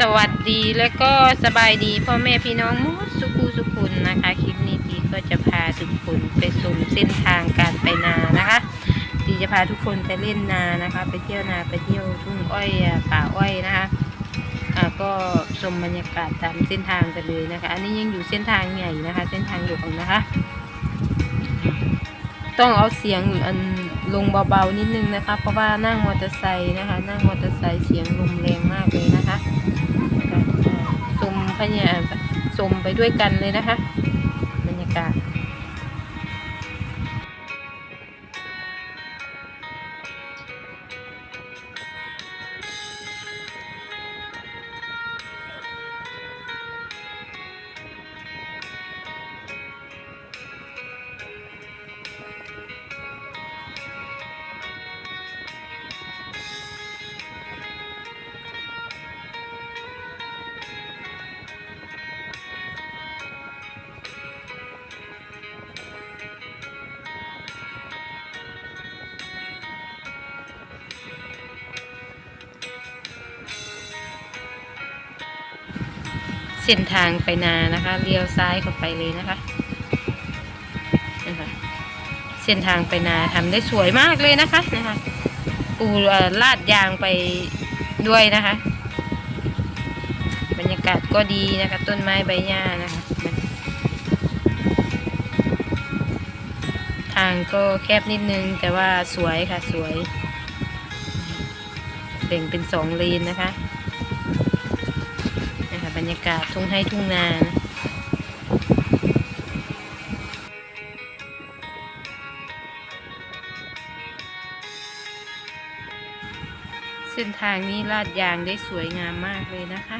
สวัสดีและก็สบายดีพ่อแม่พี่น้องมดสุขูสุขุนนะคะคลิปนี้ทีก็จะพาทุกคนไปชมเส้นทางการไปนานะคะทีจะพาทุกคนไปเล่นนานะคะ ไปเที่ยวนาไปเที่ยวทุ่งอ้อยป่าอ้อยนะคะอ่าก็ชมบรรยากาศตามเส้นทางกันเลยนะคะ อันนี้ยังอยู่เส้นทางใหญ่นะคะ เส้นทางหลวงนะคะ ต้องเอาเสียงอันลงเบาๆนิดนึงนะคะ เพราะว่านั่งมอเตอร์ไซค์นะคะ นั่งมอเตอร์ไซค์เสียงลมแรงมากเลยนะ พญาชมไปด้วยกันเลยนะคะ บรรยากาศ เส้นทางไปนานะคะเลี้ยวซ้ายเข้าไปเลยนะคะนะคะเส้นทางไปนาทำได้สวยมากเลยนะคะนะคะปูลาดยางไปด้วยนะคะ บรรยากาศก็ดีนะคะ ต้นไม้ใบหญ้านะคะทางก็แคบนิดนึงแต่ว่าสวยค่ะสวยแบ่งเป็นสองเลนนะคะนะคะ รรยากาศทุ่งให้ทุ่งนานะเส้นทางนี้ลาดยางได้สวยงามมากเลยนะคะ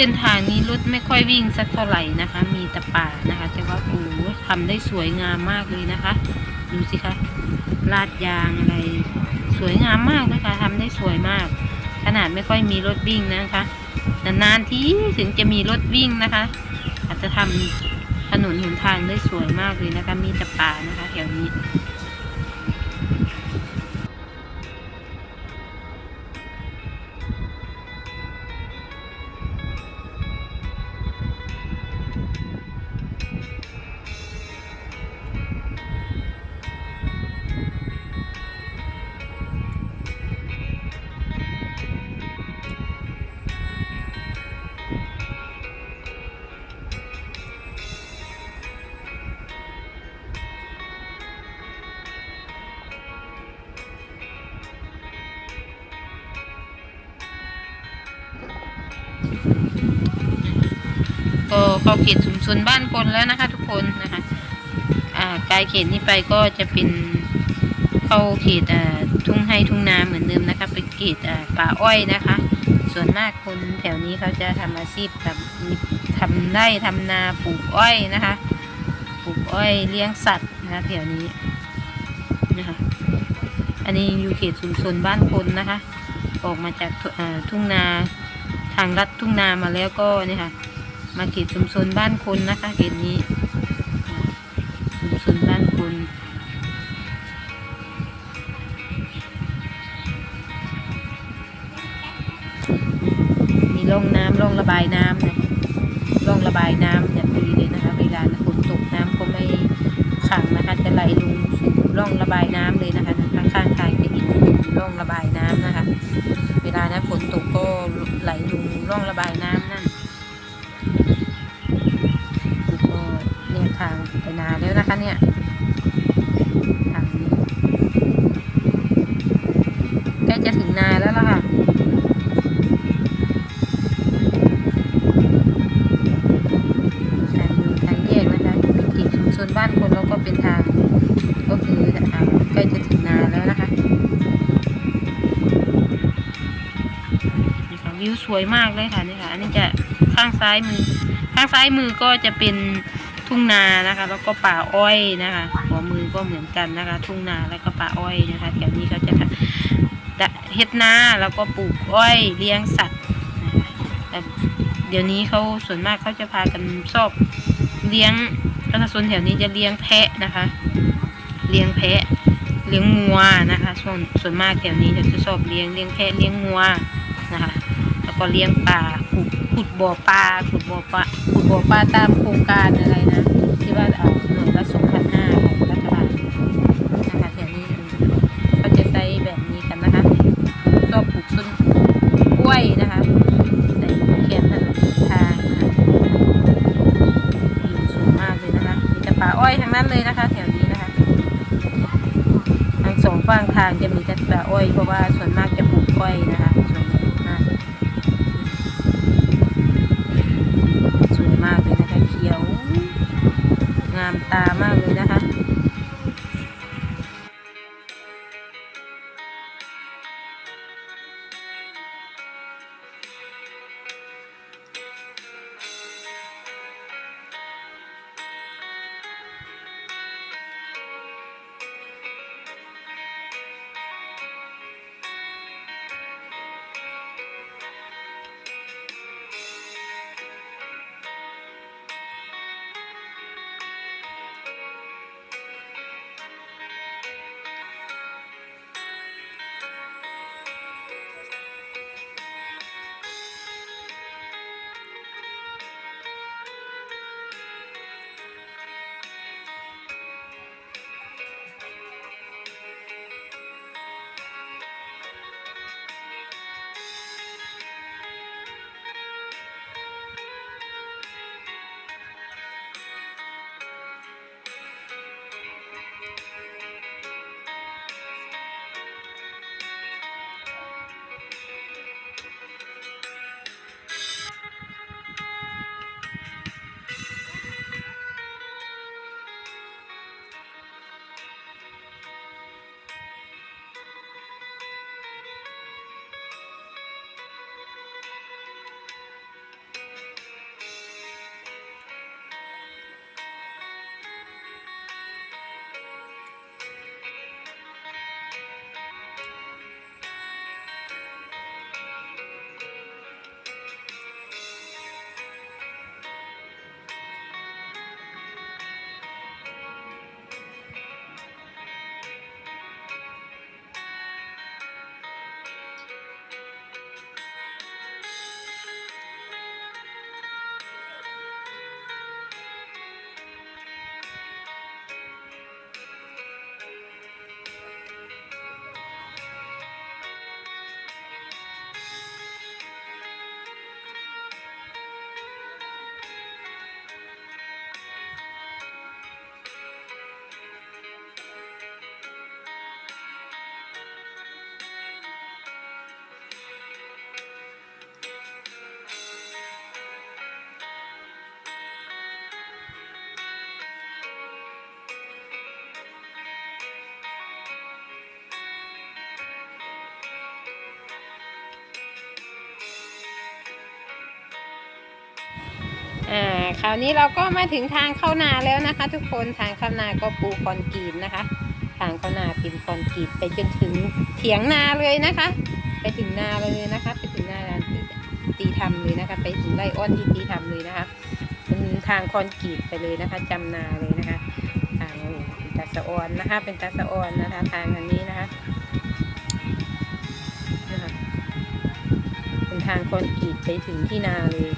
ส้นทางนี้รถไม่ค่อยวิ่งสักเท่าไหร่นะคะ มีแต่ป่านะคะ แต่ว่าโอ้ทำได้สวยงามมากเลยนะคะ ดูสิคะลาดยางอะไร สวยงามมากนะคะทำได้สวยมาก ขนาดไม่ค่อยมีรถวิ่งนะคะนานๆทีถึงจะมีรถวิ่งนะคะ อาจจะทำถนนหนทางได้สวยมากเลยนะคะ มีแต่ป่านะคะแถวนี้ ก็เข้าเขตชุมชนบ้านคนแล้วนะคะ ทุกคนนะคะอ่าไกลเขตนี้ไปก็จะเป็นเข้าเขตอ่าทุ่งไร่ทุ่งนาเหมือนเดิมนะคะ เป็นเขตอ่าป่าอ้อยนะคะ ส่วนมากคนแถวนี้เขาจะทำอาชีพแบบทำไร่ทำนาปลูกอ้อยนะคะ ปลูกอ้อยเลี้ยงสัตว์นะคะแถวนี้นะคะ อันนี้อยู่เขตชุมชนบ้านคนนะคะ ออกมาจากทุ่งนาางลัดทุ่งนามาแล้วก็เนี่ยค่ะ มาเขตชุมชนบ้านคนนะคะเขตนี้ชุมชนบ้านคนมีร่องน้ำร่องระบายน้ำนะร่องระบายน้ำอย่างดีเลยนะคะ เวลาฝนตกน้ำก็ไม่ขังนะคะ จะไหลลงสู่ร่องระบายน้ำเลยนะคะข้างๆทางจะเห็นร่องระบายน้ำนะคะานั้าฝนตกก็ไหลลงร่องระบายน้ำนั่นก็เนี่ยทางไปนาแล้วนะคะเนี่ยทางนี้ใกล้จะถึงนาแล้วล่ะค่ะ วิวสวยมากเลยค่ะนี่ค่ะ อันนี้จะข้างซ้ายมือ ข้างซ้ายมือก็จะเป็นทุ่งนานะคะ แล้วก็ป่าอ้อยนะคะหัวมือก็เหมือนกันนะคะ ทุ่งนาแล้วก็ป่าอ้อยนะคะแถวนี้เขาจะทำเฮ็ดนาแล้วก็ปลูกอ้อยเลี้ยงสัตว์นะคะแต่เดี๋ยวนี้เขาส่วนมากเขาจะพากันชอบเลี้ยงประชาชนแถวนี้จะเลี้ยงแพะนะคะ เลี้ยงแพะ เลี้ยงงัวนะคะ ส่วนส่วนมากแถวนี้จะชอบเลี้ยงเลี้ยงแพะเลี้ยงงัวนะคะ แล้วก็เลี้ยงปลาขุดขุดบ่อปลาขุดบ่อปลาขุดบ่อปลาตามโครงการอะไรนะที่ว่าเอาหน่วยละสองพันห้าของรัฐบาลนะคะแถวนี้เขาจะใช้แบบนี้กันนะคะชอบปลูกต้นกล้วยนะคะใส่เขียนถนนทางนะะสูงมากเลยนะคะมีแต่ป่าอ้อยทั้งนั้นเลยนะคะ แถวนี้นะคะทางสองฝั่งทางจะมีแต่ป่าอ้อยเพราะว่าส่วนมากจะปลูกอ้อยนะามตามากเลยนะคะ คราวนี้เราก็มาถึงทางเข้านาแล้วนะคะ ทุกคนทางเข้านาก็ปูคอนกรีตนะคะ ทางเข้านาเป็นคอนกรีตไปจนถึงเถียงนาเลยนะคะ ไปถึงนาเลยนะคะ ไปถึงนาร้านที่ตีทำเลยนะคะ ไปถึงไร่อ้อนที่ตีทำเลยนะคะเป็นทางคอนกรีตไปเลยนะคะจำนาเลยนะคะ ทางตาสะออนนะคะ เป็นตาสะออนนะคะ ทางอันนี้นะคะเป็นทางคอนกรีตไปถึงที่นาเลย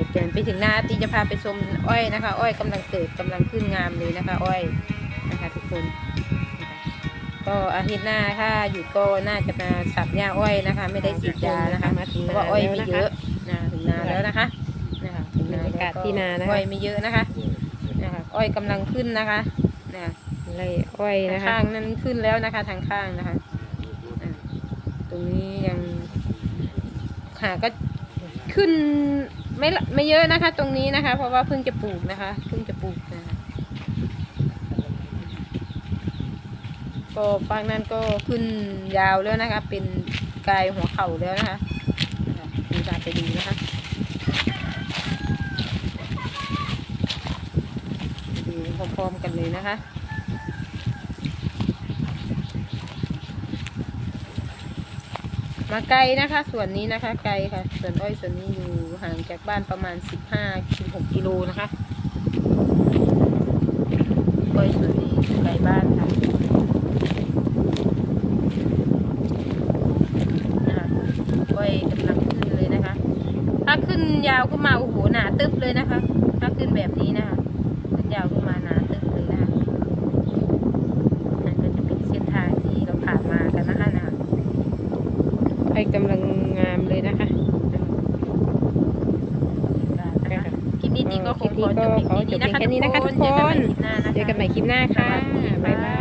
เดี๋ยวเดินไปถึงนาตีจะพาไปชมอ้อยนะคะ อ้อยกำลังเกิดกำลังขึ้นงามเลยนะคะ อ้อยนะคะทุกคนนะคะก็อาทิตย์หน้าถ้าหยุดก็น่าจะมาสับหญ้าอ้อยนะคะ ไม่ได้ฉีดยานะคะมาถึงเพนาราะว่าอ้อยแล้วไม่นะคะเยอะนะถึงนาแล้วนะคะนะคะถึงนาบรรยากาศที่นานะคะอ้อยไม่เยอะนะคะนะคะอ้อยกำลังขึ้นนะคะนะไรอ้อยทางนะคะข้างนั้นขึ้นแล้วนะคะทางข้างนะคะอะตรงนี้ยังค่ะก็ขึ้น ไม่ไม่เยอะนะคะ ตรงนี้นะคะ เพราะว่าเพิ่งจะปลูกนะคะเพิ่งจะปลูกนะคะก็ฟางนั้นก็ขึ้นยาวแล้วนะคะ เป็นกายหัวเข่าแล้วนะคะดูตาไปดูนะคะดูพร้อมๆกันเลยนะคะมาไกลนะคะ ส่วนนี้นะคะ ไกลค่ะ ส่วนอ้อยส่วนนี้อยู่ ห่างจากบ้านประมาณ 15-16กิโลนะคะอ้อยสวนนี้ไกลบ้านค่ะนะคะอ้อยกำลังขึ้นเลยนะคะ ถ้าขึ้นยาวขึ้นมาโอ้โหหนาตึ๊บเลยนะคะ ถ้าขึ้นแบบนี้นะคะ ขึ้นยาวขึ้นมาหนาตึ๊บเลยนะคะนั่นก็จะเป็นเส้นทางที่เราผ่านมากันนะคะนะคะอ้กำลังงามเลยนะคะ คลิป นี้ตีก็คงคลิปนี้ก็ขอจบเพียงแค่นี้นะคะทุกคน เจอกันใหม่คลิปหน้านะคะเจอกันใหม่คลิปหน้าค่ะ บ๊ายบาย